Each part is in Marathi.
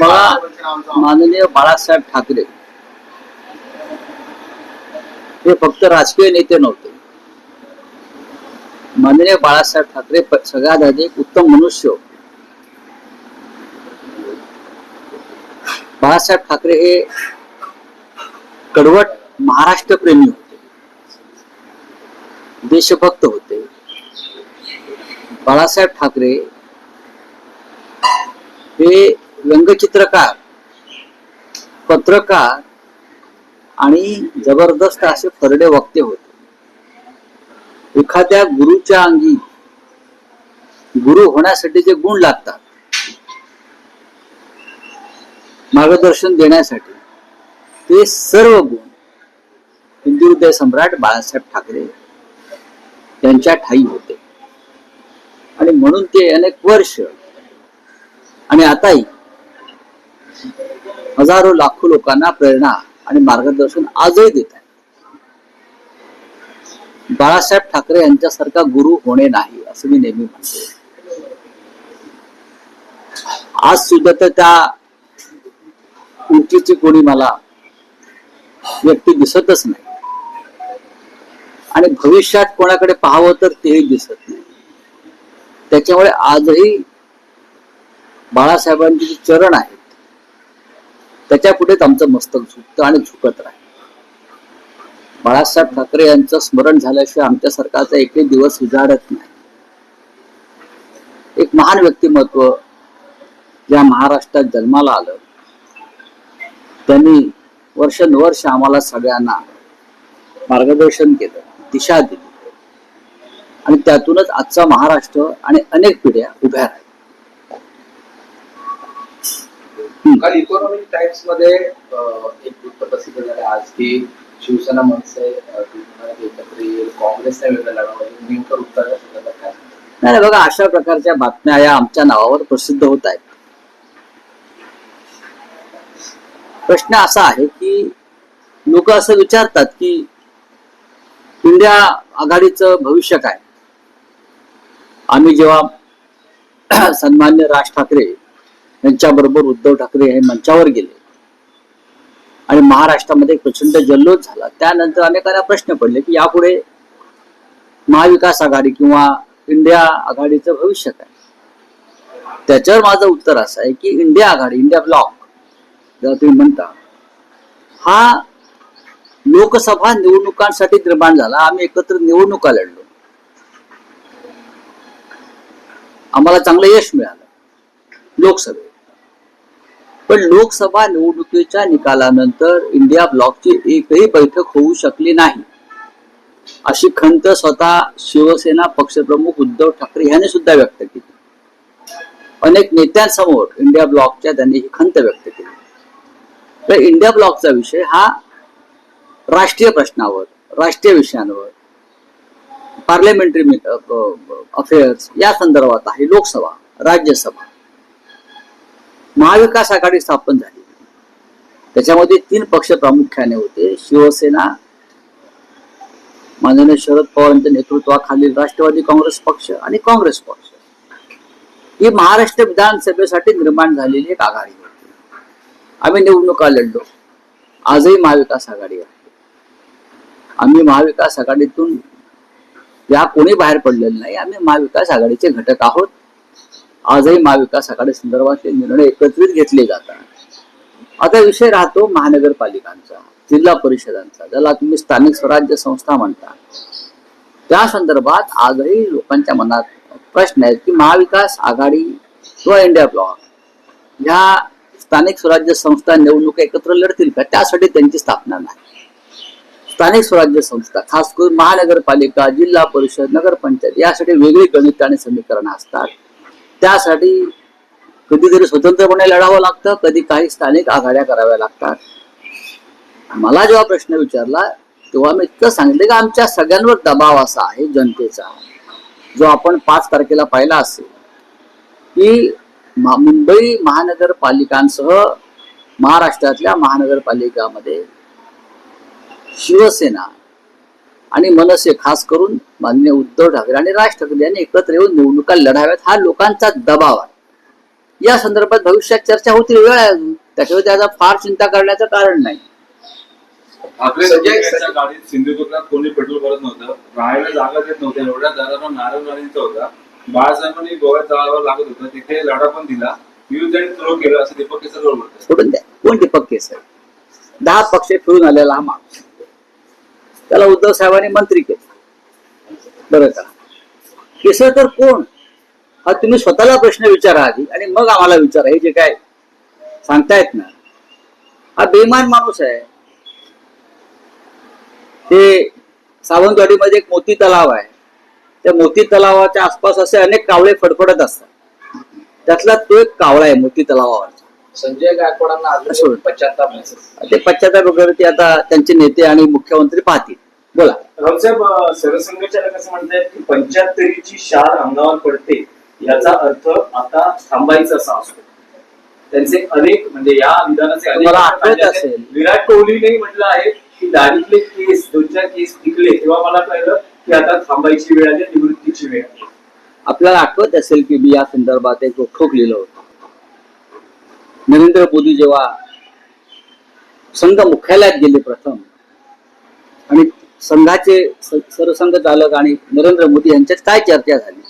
बघा माननीय बाळासाहेब ठाकरे. हे फक्त राजकीय नेते नव्हते. माननीय बाळासाहेब ठाकरे सगळ्यात आधी एक उत्तम मनुष्य. बाळासाहेब ठाकरे हे कडवट महाराष्ट्र प्रेमी होते. देशभक्त होते. बाळासाहेब ठाकरे हे व्यंगचित्रकार पत्रकार आणि जबरदस्त असे फरडे वक्ते होते. एखाद्या गुरुच्या अंगी गुरु होण्यासाठी जे गुण लागतात मार्गदर्शन देण्यासाठी ते सर्व गुण हिंदू हृदय सम्राट बाळासाहेब ठाकरे यांच्या ठाई होते. आणि म्हणून ते अनेक वर्ष आणि आताही हजारो लाखो लोकांना प्रेरणा आणि मार्गदर्शन आजही देत आहेत. बाळासाहेब ठाकरे यांच्यासारखा गुरु होणे नाही असं मी नेहमी म्हणतो. आज सुद्धा तर त्या उंचीची कोणी मला व्यक्ती दिसतच नाही. आणि भविष्यात कोणाकडे पाहावं तर तेही दिसत नाही. त्याच्यामुळे आजही बाळासाहेबांचे जे चरण आहे त्याच्या पुढेच आमचं मस्तक झुकतं आणि झुकत राहील. बाळासाहेब ठाकरे यांचं स्मरण झाल्याशिवाय आमच्या सरकारचा एकही दिवस उजाडत नाही. एक महान व्यक्तिमत्व ज्या महाराष्ट्रात जन्माला आलं त्यांनी वर्षानुवर्ष आम्हाला सगळ्यांना मार्गदर्शन केलं दिशा दिली. आणि त्यातूनच आजचा महाराष्ट्र आणि अनेक पिढ्या उभ्या राहिल्या. काल इकॉनॉमिक टाइम्समध्ये एक वृत्त प्रसिद्ध झालं. आज की शिवसेना मनसे एकत्र येईल. काँग्रेसने वेगळं लढवलं नेमकं उत्तर नाही, बघा अशा प्रकारच्या बातम्या या आमच्या नावावर प्रसिद्ध होत आहेत. प्रश्न असा आहे की लोक असं विचारतात की इंडिया आघाडीचं भविष्य काय? आम्ही जेव्हा सन्मान्य राज ठाकरे यांच्याबरोबर उद्धव ठाकरे हे मंचावर गेले. आणि महाराष्ट्रामध्ये प्रचंड जल्लोष झाला. त्यानंतर अनेकांना प्रश्न पडले की यापुढे महाविकास आघाडी किंवा इंडिया आघाडीचं भविष्य काय? त्याच्यावर माझं उत्तर असं आहे की इंडिया आघाडी इंडिया ब्लॉक ज्याला तुम्ही म्हणता हा लोकसभा निवडणुकांसाठी निर्माण झाला. आम्ही एकत्र निवडणुका लढलो. आम्हाला चांगलं यश मिळालं. लोकसभेत. पण लोकसभा निवडणुकीच्या निकालानंतर इंडिया ब्लॉकची एकही बैठक होऊ शकली नाही. अशी खंत स्वतः शिवसेना पक्षप्रमुख उद्धव ठाकरे यांनी सुद्धा व्यक्त केली. अनेक नेत्यांसमोर इंडिया ब्लॉकच्या त्यांनी ही खंत व्यक्त केली. तर इंडिया ब्लॉकचा विषय हा राष्ट्रीय प्रश्नावर राष्ट्रीय विषयांवर पार्लमेंटरी अफेअर्स या संदर्भात आहे लोकसभा राज्यसभा. महाविकास आघाडी स्थापन झाली. त्याच्यामध्ये तीन पक्ष प्रामुख्याने होते. शिवसेना माननीय शरद पवार यांच्या नेतृत्वाखालील राष्ट्रवादी काँग्रेस पक्ष आणि काँग्रेस पक्ष. ही महाराष्ट्र विधानसभेसाठी निर्माण झालेली एक आघाडी होती. आम्ही निवडणुका लढलो. आजही महाविकास आघाडी आहे. आम्ही महाविकास आघाडीतून या कोणी बाहेर पडलेलं नाही. आम्ही महाविकास आघाडीचे घटक आहोत. आजही महाविकास आघाडी संदर्भातले निर्णय एकत्रित घेतले जातात. आता विषय राहतो महानगरपालिकांचा जिल्हा परिषदांचा ज्याला तुम्ही स्थानिक स्वराज्य संस्था म्हणता. त्या संदर्भात आजही लोकांच्या मनात प्रश्न आहेत की महाविकास आघाडी किंवा इंडिया ब्लॉक ह्या स्थानिक स्वराज्य संस्था निवडणुका एकत्र लढतील का? त्यासाठी त्यांची स्थापना नाही. स्थानिक स्वराज्य संस्था खास करून महानगरपालिका जिल्हा परिषद नगरपंचायत यासाठी वेगळी गणित आणि समीकरणं असतात. त्यासाठी कधीतरी स्वतंत्रपणे लढावं लागतं कधी काही स्थानिक आघाड्या कराव्या लागतात. मला जेव्हा प्रश्न विचारला तेव्हा मी इतकं सांगितलं की आमच्या सगळ्यांवर दबाव असा आहे जनतेचा जो आपण पाच तारखेला पाहिला असेल की मुंबई महानगरपालिकांसह महाराष्ट्रातल्या महानगरपालिकामध्ये शिवसेना आणि मनसे खास करून माननीय उद्धव ठाकरे आणि राज ठाकरे यांनी एकत्र येऊन निवडणुका लढाव्यात. हा लोकांचा दबाव आहे. या संदर्भात भविष्यात चर्चा होतील वेळ आहे अजून. त्याच्यावर त्याचा फार चिंता करण्याचं कारण नाही. सिंधुदुर्गात कोणी पेट्रोल भरत नव्हतं राहायला जागा देत नव्हत्या एवढ्या दरानं नारायणवाडींचा होता. बाळासाहेबांनी गोव्यात जावं लागत होतं तिथे लढा पण दिला. युद्ध आणि थ्रो केलं असं दीपक सोडून द्या. कोण दीपक केसर? दहा पक्ष फिरून आलेला हा माणूस. त्याला उद्धव साहेबांनी मंत्री केलं. बरं का? केसरकर कोण? हा तुम्ही स्वतःला प्रश्न विचारा आधी आणि मग आम्हाला विचारा. हे जे काय सांगतायत ना हा बेमान माणूस आहे. ते सावंतवाडीमध्ये एक मोती तलाव आहे. त्या मोती तलावाच्या आसपास असे अनेक कावळे फडफडत असतात. त्यातला तो एक कावळा आहे मोती तलावावर संजय गायकवाडांना अजून. पश्चाताप ते पश्चाताप वगैरे ते आता त्यांचे नेते आणि मुख्यमंत्री पाहतील. बोला. रावसाहेब सरसंघचालक असं म्हणतायत की पंच्याहत्तरीची शार अंगावर पडते याचा अर्थ आता थांबायचा असा असतो. त्यांचे अनेक म्हणजे या विधानाचे अनेक म्हणजे असेल. विराट कोहलीने म्हटलं आहे की दाढीतले केस दोन चार केस टिकले तेव्हा मला कळलं की आता थांबायची वेळ आली निवृत्तीची वेळ आली. आपल्याला आठवत असेल की मी या संदर्भात एक ठोक लिहिलं होतं. नरेंद्र मोदी जेव्हा संघ मुख्यालयात गेले प्रथम आणि संघाचे सरसंघ चालक आणि नरेंद्र मोदी यांच्यात काय चर्चा झाली?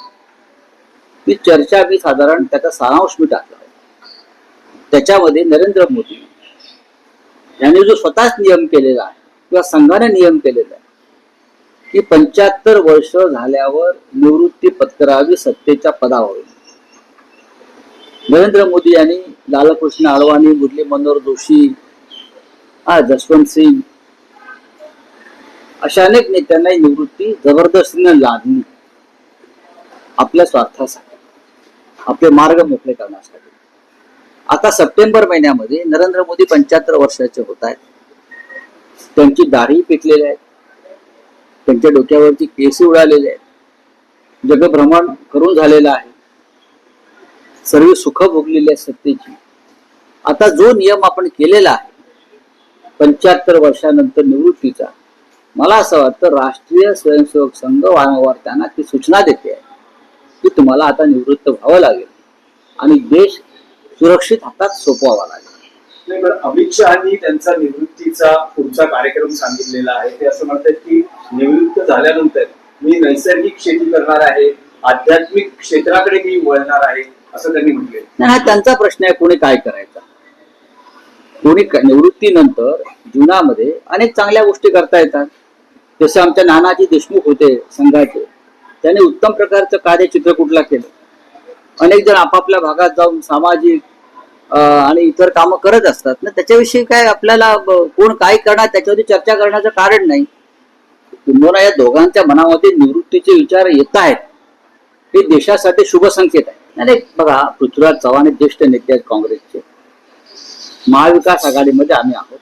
ती चर्चा मी साधारण त्याचा सारांश मी टाकला त्याच्यामध्ये नरेंद्र मोदी यांनी जो स्वतःच नियम केलेला आहे किंवा संघाने नियम केलेला आहे की पंच्याहत्तर वर्ष झाल्यावर निवृत्ती पत्करावी सत्तेच्या पदावर. नरेंद्र मोदी यांनी लालकृष्ण अडवाणी मुरली मनोहर जोशी हा जसवंत सिंग अशा अनेक नेत्यांना ही निवृत्ती जबरदस्तीने लादली. आपल्या स्वार्थासाठी आपले मार्ग मोकळे करण्यासाठी. आता सप्टेंबर महिन्यामध्ये नरेंद्र मोदी पंच्याहत्तर वर्षाचे होत आहेत. त्यांची दाढी पिकलेली आहे. त्यांच्या डोक्यावरती केस उडालेले आहेत. जगभ्रमण करून झालेलं आहे. सर्व सुख भोगलेली आहे सत्तेची आता जो नियम आपण केलेला आहे पंच्याहत्तर वर्षानंतर निवृत्तीचा मला असं वाटतं राष्ट्रीय स्वयंसेवक संघ वारंवार त्यांना ती सूचना देते. आहे की तुम्हाला आता निवृत्त व्हावं लागेल. आणि देश सुरक्षित हातात सोपवावा लागेल. अमित शहानी त्यांचा निवृत्तीचा पुढचा कार्यक्रम सांगितलेला आहे. ते असं म्हणतात की निवृत्त झाल्यानंतर मी नैसर्गिक शेती करणार आहे आध्यात्मिक क्षेत्राकडे मी वळणार आहे. असं त्यांनी म्हटले. हा त्यांचा प्रश्न आहे कोणी काय करायचा? कोणी निवृत्तीनंतर जीवनामध्ये अनेक चांगल्या गोष्टी करता येतात. जसे आमच्या नानाजी देशमुख होते संघाचे त्यांनी उत्तम प्रकारचं कार्य चित्रकूटला केलं? अनेक जण आपापल्या भागात जाऊन सामाजिक आणि इतर कामं करत असतात. ना त्याच्याविषयी काय आपल्याला कोण काय करणार त्याच्यावरती चर्चा करण्याचं कारण नाही. किंबहुना या दोघांच्या मनामध्ये निवृत्तीचे विचार येत आहेत. हे देशासाठी शुभ संकेत आहे. नाही बघा पृथ्वीराज चव्हाण हे ज्येष्ठ नेते आहेत काँग्रेसचे. महाविकास आघाडीमध्ये आम्ही आहोत.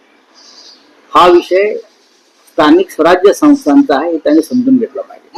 हा विषय स्थानिक स्वराज्य संस्थांचा आहे हे त्यांनी समजून घेतला पाहिजे.